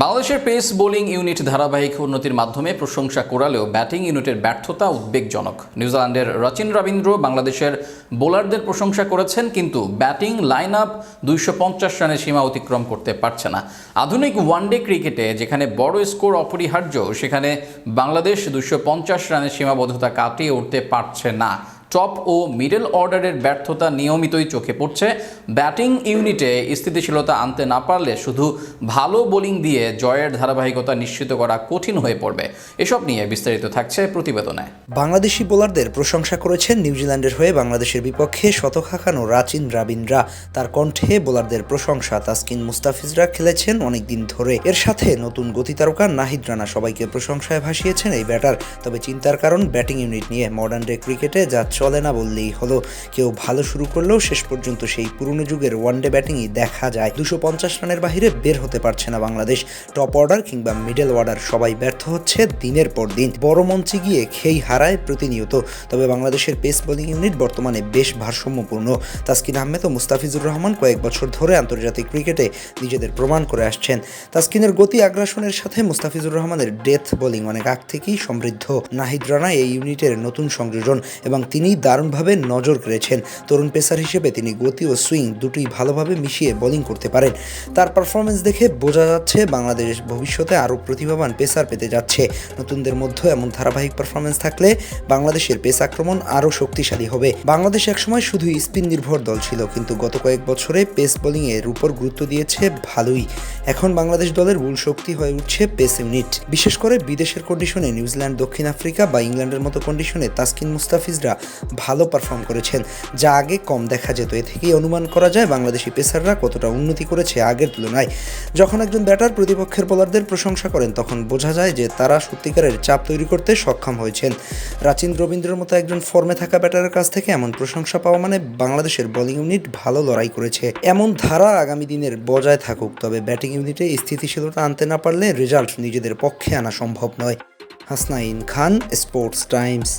বাংলাদেশের pace bowling unit ধারাবাহিক উন্নতির মাধ্যমে প্রশংসা করালেও ব্যাটিং ইউনিটের ব্যর্থতা উদ্বেগজনক। নিউজিল্যান্ডের রচিন রবীন্দ্র বাংলাদেশের বোলারদের প্রশংসা করেছেন, কিন্তু ব্যাটিং লাইন আপ দুইশো পঞ্চাশ রানের সীমা অতিক্রম করতে পারছে না। আধুনিক ওয়ানডে ক্রিকেটে যেখানে বড় স্কোর অপরিহার্য, সেখানে বাংলাদেশ দুইশো পঞ্চাশ রানের সীমাবদ্ধতা কাটিয়ে উঠতে পারছে না। টপ ও মিডল অর্ডারের ব্যর্থতা নিয়মিতই চোখে পড়ছে। ব্যাটিং ইউনিটে স্থিতিশীলতা আনতে না পারলে শুধু ভালো বোলিং দিয়ে জয়ের ধারাবাহিকতা নিশ্চিত করা কঠিন হয়ে পড়বে। এসব নিয়ে বিস্তারিত থাকছে প্রতিবেদনে। বাংলাদেশি বোলারদের প্রশংসা করেছেন নিউজিল্যান্ডের হয়ে বাংলাদেশের বিপক্ষে শতক হাঁকানো রাচিন রাবিন্দ্রা তার কণ্ঠে বোলারদের প্রশংসা তাসকিন মুস্তাফিজরা খেলেছেন অনেকদিন ধরে। এর সাথে নতুন গতি তারকা নাহিদ রানা সবাইকে প্রশংসায় ভাসিয়েছেন এই ব্যাটার। তবে চিন্তার কারণ ব্যাটিং ইউনিট নিয়ে মডার্ন ডে ক্রিকেটে যা চলে না বললেই হলো। কেউ ভালো শুরু করলেও শেষ পর্যন্ত সেই পুরনো যুগের ওয়ানডে ব্যাটিংই দেখা যায়। দুশো পঞ্চাশ রানের বাহিরে বের হতে পারছে না বাংলাদেশ। টপ অর্ডার কিংবা মিডল অর্ডার সবাই ব্যর্থ হচ্ছে দিনের পর দিন। বড় মঞ্চে গিয়ে খেই হারায় প্রতিনিয়ত। তবে বাংলাদেশের পেস বোলিং ইউনিট বর্তমানে বেশ ভারসাম্যপূর্ণ। তাসকিন আহমেদ ও মুস্তাফিজুর রহমান কয়েক বছর ধরে আন্তর্জাতিক ক্রিকেটে নিজেদের প্রমাণ করে আসছেন। তাসকিনের গতি আগ্রাসনের সাথে মুস্তাফিজুর রহমানের ডেথ বোলিং অনেক আগ থেকেই সমৃদ্ধ। নাহিদ রানা এই ইউনিটের নতুন সংযোজন এবং তিনি দারুণভাবে নজর কেড়েছেন। তরুণ পেসার হিসেবে তিনি গতি ও সুইং দুটোই ভালোভাবে মিশিয়ে বোলিং করতে পারেন। তার পারফরমেন্স দেখে বোঝা যাচ্ছে বাংলাদেশ ভবিষ্যতে আরও প্রতিভাবান পেসার পেতে যাচ্ছে। নতুনদের মধ্যে এমন ধারাবাহিক পারফরমেন্স থাকলে বাংলাদেশের পেস আক্রমণ আরও শক্তিশালী হবে। বাংলাদেশ একসময় শুধু স্পিন নির্ভর দল ছিল, কিন্তু গত কয়েক বছরে পেস বোলিংয়ের উপর গুরুত্ব দিয়েছে ভালোই। এখন বাংলাদেশ দলের মূল শক্তি হয়ে উঠছে পেস ইউনিট। বিশেষ করে বিদেশের কন্ডিশনে নিউজিল্যান্ড, দক্ষিণ আফ্রিকা বা ইংল্যান্ডের মতো কন্ডিশনে তাসকিন মুস্তাফিজরা ভালো পারফর্ম করেছেন, যা আগে কম দেখা যেত। এ থেকেই অনুমান করা যায় বাংলাদেশি পেসাররা কতটা উন্নতি করেছে আগের তুলনায়। যখন একজন ব্যাটার প্রতিপক্ষের বোলারদের প্রশংসা করেন, তখন বোঝা যায় যে তারা সত্যিকারের চাপ তৈরি করতে সক্ষম হয়েছেন। রাচিন রবীন্দ্রের মতো একজন ফর্মে থাকা ব্যাটারের কাছ থেকে এমন প্রশংসা পাওয়া মানে বাংলাদেশের বোলিং ইউনিট ভালো লড়াই করেছে। এমন ধারা আগামী দিনের বজায় থাকুক, তবে ব্যাটিং ইউনিটে স্থিতিশীলতা আনতে না পারলে রেজাল্ট নিজেদের পক্ষে আনা সম্ভব নয়। Hasnain Khan, Sports Times.